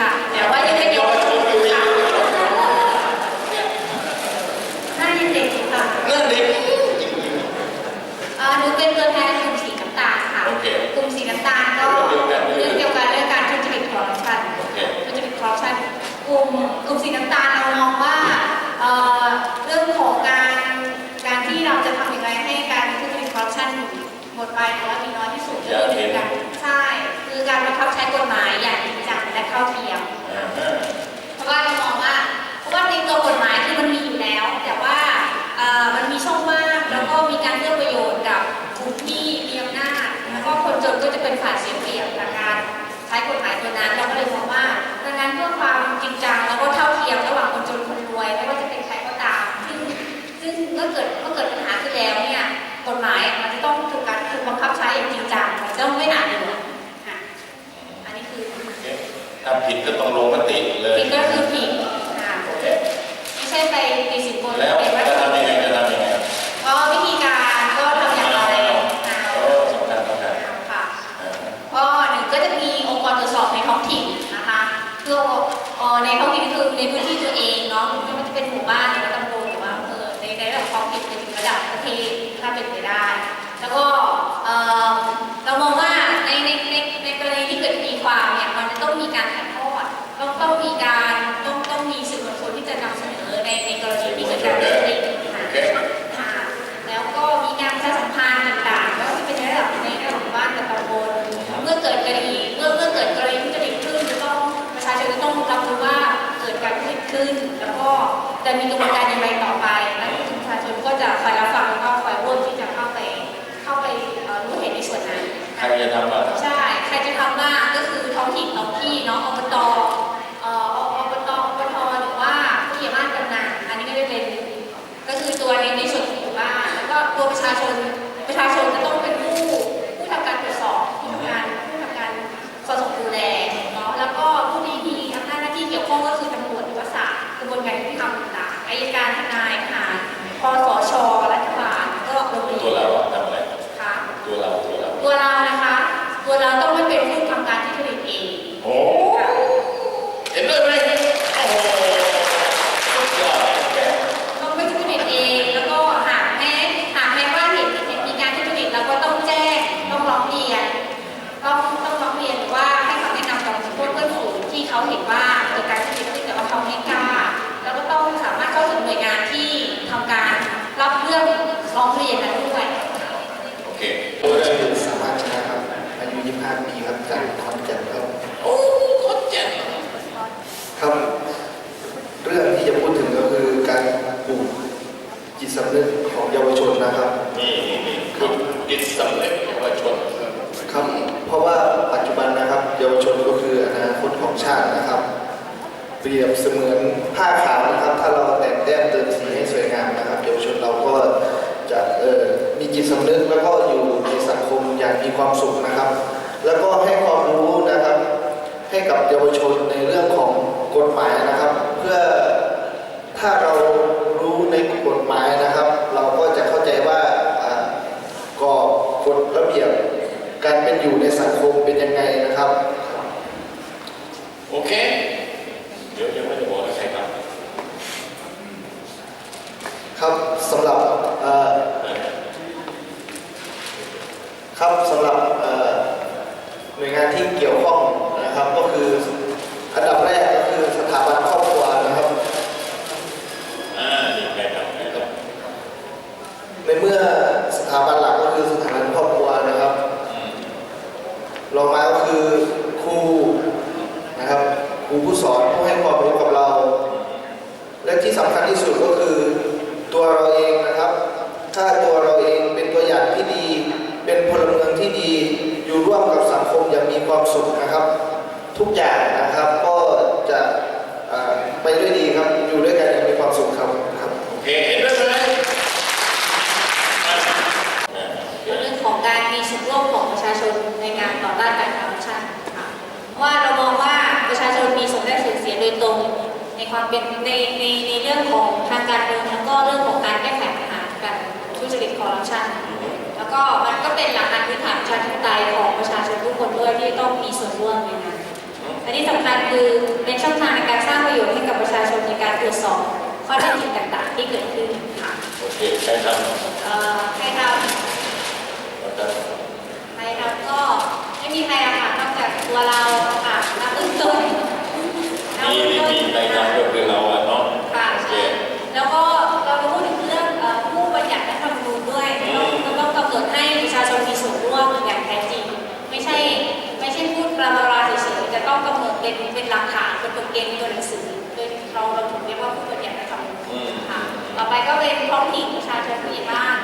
ค่ะแต่ว่ายังไม่เด็กค่ะหน้ายังเด็กอยู่ค่ะนั่นเด็กเอ่อหนูเป็นตัวแทนกลุ่มสีน้ำตาลค่ะ โอเค กลุ่มสีน้ำตาลก็เรื่องเกี่ยวกับเรื่องการทุจริตคอร์รัปชันโอเค ทุจริตคอร์รัปชันกลุ่มกลุ่มสีน้ำตาลเรามองว่าเอ่อเรื่องของการการที่เราจะทำยังไงให้การทุจริตคอร์รัปชันหมดไปหรือว่ามีน้อยที่สุดก็คือการใช่คือ ก็จะเป็นฝ่ายเสียเปรียบจากการใช้กฎหมายตัวนั้นเราก็เลยมองว่าดังนั้นเพื่อความจริงจังแล้วก็เท่าเทียมระหว่างคนจนคนรวย ไม่ว่าจะเป็นใครก็ตาม ซึ่งซึ่งเมื่อเกิดเมื่อเกิดปัญหาขึ้นแล้วเนี่ยกฎหมายมันจะต้องถูกการถูกบังคับใช้อย่างจริงจังมันจะต้องไม่หนาเหนือค่ะอันนี้คือถ้าผิดก็ต้องลงมติเลย ผิดก็คือผิดค่ะไม่ใช่ไปตีสินบน แล้ว เป็นว่า จะทำยังไงจะทำยังไง ก็วิธีการก็ทำอย่างไรนะ โอ้สำคัญสำคัญ ค่ะ อ่าฮะ ก็หนึ่งก็จะมีองค์กรตรวจสอบในท้องถิ่นนะคะคือเอ๋อในท้องถิ่นคือในพื้นที่ตัวเองเนาะไม่ว่าจะเป็นหมู่บ้านหรือตำบลหรือว่าอำเภอในในระดับท้องถิ่นไปถึงระดับประเทศถ้าเป็นไปได้ แล้วก็เอ่อเรามองว่าในในในในกรณีที่เกิดคดีความเนี่ยมันจะต้องมีการถ่ายทอดต้องต้อง จะมีกระบวนการอย่างไรต่อไป และประชาชนก็จะคอยรับฟังแล้วก็คอยร่วมที่จะเข้าไปเข้าไปเอ่อรู้เห็นในส่วนนั้นใครจะทำบ้างใช่ ใครจะทำบ้างก็คือท้องถิ่นท้องที่เนาะอบตเอ่ออบตอบตหรือว่าผู้ใหญ่บ้านกำนันอันนี้ก็จะเป็นก็คือตัวในในส่วนของหมู่บ้านแล้วก็ตัวประชาชนประชาชนจะต้องเป็นผู้ผู้ทำการตรวจสอบผู้ทำการผู้ทำการสอดส่องดูแลเนาะแล้วก็ผู้ที่มีอำนาจหน้าที่เกี่ยวข้องก็คือตำรวจหรือว่าศาลกระบวนการยุติธรรมต่างๆ อายการทนายทหารคอสชรัฐบาลก็โรงเรียน ตัวเราอะทำอะไร ค่ะ ตัวเราตัวเรา ตัวเรานะคะ ตัวเราต้องไม่เป็นผู้ทำการที่ผลิตเอง โอ้เห็นด้วยไหมโอ้โหสุดยอดโอเค ต้องไม่ทุจริตเอง แล้วก็หากแม้หากแม้ว่าเห็นเห็นมีการทุจริตเราก็ต้องแจ้ง ต้องร้องเรียน ต้องต้องร้องเรียนหรือว่าให้คำแนะนำกับพวกเพื่อนฝูงที่เขาเห็นว่าเกิดการทุจริตขึ้นแต่ว่าเขาไม่กล้า แล้วก็ต้องสามารถเข้าถึงหน่วยงานที่ทำการรับเรื่องร้องเรียนนั้นด้วย โอเค ชื่อสามารถชนะครับ อายุ 25 ปีครับจากขอนแก่นครับ โอ้โคตรเจ๋ง ครับ เรื่องที่จะพูดถึงก็คือการปลูกจิตสำนึกของเยาวชนนะครับ นี่นี่นี่คือจิตสำนึกเยาวชน ครับ เพราะว่าปัจจุบันนะครับ เยาวชนก็คืออนาคตของชาตินะครับ เปรียบเสมือนผ้าขาวนะครับ ถ้าเราแต่งแต้มเติมสีให้สวยงามนะครับเยาวชนเราก็จะมีจิตสำนึกแล้วก็อยู่ในสังคมอย่างมีความสุขนะครับ แล้วก็ให้ความรู้นะครับ ให้กับเยาวชนในเรื่องของกฎหมายนะครับ เพื่อถ้าเรารู้ในกฎหมายนะครับ เราก็จะเข้าใจว่าอ่ากรอบกฎระเบียบการเป็นอยู่ในสังคมเป็นยังไงนะครับ โอเค เดี๋ยวยังไม่ได้บอกเลยใครครับ ครับสำหรับเอ่อ ครับสำหรับหน่วยงานที่เกี่ยวข้องนะครับ ก็คืออันดับแรกก็คือสถาบันครอบครัวนะครับอ่านี่ใครับใครครับในเมื่อสถาบันหลักก็คือสถาบันครอบครัวนะครับรองมาก็คือครูนะครับครูผู้สอนผู้ให้ความรู้กับเรา และที่สำคัญที่สุดก็คือตัวเราเองนะครับ ถ้าตัวเราเองเป็นตัวอย่างที่ดี เป็นพลเมืองที่ดีอยู่ร่วมกับสังคมอย่างมีความสุขนะครับ ทุกอย่างนะครับก็จะไปด้วยดีครับอยู่ด้วยกันอย่างมีความสุขครับครับโอเคเห็นด้วยไหมอ่อ่าเรื่องของการมีส่วนร่วมของประชาชนในการต่อต้านการคอร์รัปชันค่ะว่าเรามองว่าประชาชนมีส่วนได้ส่วนเสียโดยตรงในความเป็นในในในเรื่องของทางการเมืองแล้วก็เรื่องของการแก้ไขปัญหาการทุจริตคอร์รัปชัน ก็มันก็เป็นหลักการพื้นฐานปชาติปไตยของประชาชนทุกคนด้วยที่ต้องมีส่วนร่วมในนั้นอันนี้สำคัญคือเป็นช่องทางในการสร้างประโยชน์ให้กับประชาชนในการตรวจสอบข้อเท็จจริงต่างๆ ที่เกิดขึ้นค่ะโอเคใช่ครับเอ่อใครทำใครทำใครทำก็ เป็นหลักฐานเป็นตัวเกณฑ์ตัวหนังสือเป็นเราเราถึงเรียกว่าผู้ปฏิบัติธรรมค่ะต่อไปก็เป็นท้องถิ่นประชาชนผู้ใหญ่บ้าน